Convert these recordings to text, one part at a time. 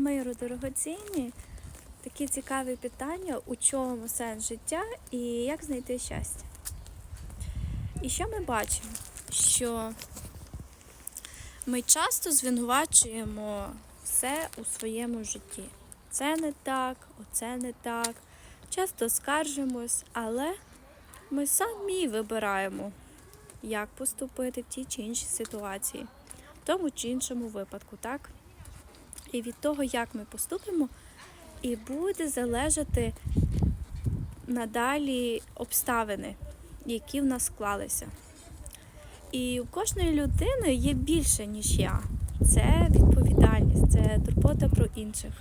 миру, дорогоцінні. Такі цікаві питання, у чому сенс життя і як знайти щастя. І що ми бачимо? Що ми часто звинувачуємо все у своєму житті. Це не так, оце не так. Часто скаржимось, але ми самі вибираємо, як поступити в тій чи іншій ситуації, в тому чи іншому випадку, так? І від того, як ми поступимо, і буде залежати надалі обставини, які в нас склалися. І у кожної людини є більше, ніж я. Це відповідальність, це турбота про інших.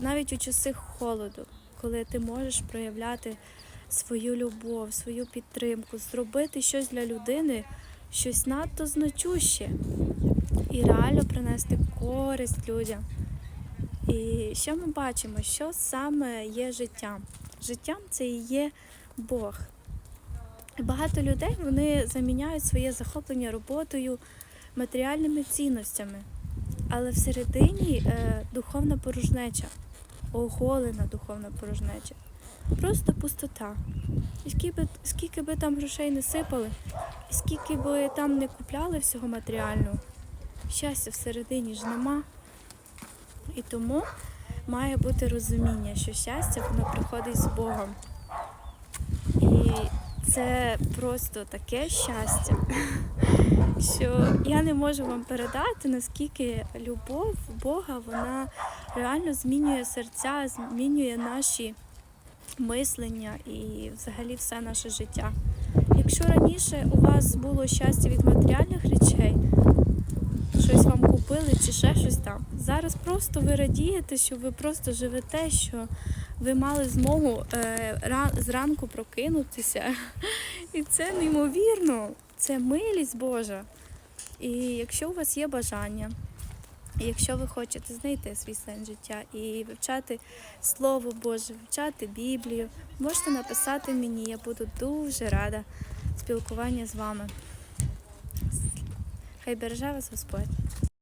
Навіть у часи холоду, коли ти можеш проявляти свою любов, свою підтримку, зробити щось для людини, щось надто значуще і реально принести користь людям. І що ми бачимо? Що саме є життям? Життям це і є Бог. Багато людей вони заміняють своє захоплення роботою, матеріальними цінностями. Але всередині е, духовна порожнеча, оголена духовна порожнеча. Просто пустота. І скільки би, скільки би там грошей не сипали, і скільки би там не купляли всього матеріального, щастя всередині ж нема. І тому має бути розуміння, що щастя воно приходить з Богом. І це просто таке щастя, що я не можу вам передати, наскільки любов Бога вона реально змінює серця, змінює наші мислення і взагалі все наше життя. Якщо раніше у вас було щастя від матеріальних речей, щось вам купили чи ще щось там. Зараз просто ви радієте, що ви просто живете, що ви мали змогу е, ра- зранку прокинутися. І це неймовірно, це милість Божа. І якщо у вас є бажання, і якщо ви хочете знайти свій сенс життя і вивчати Слово Боже, вивчати Біблію, можете написати мені, я буду дуже рада спілкування з вами. Хай береже вас Господь.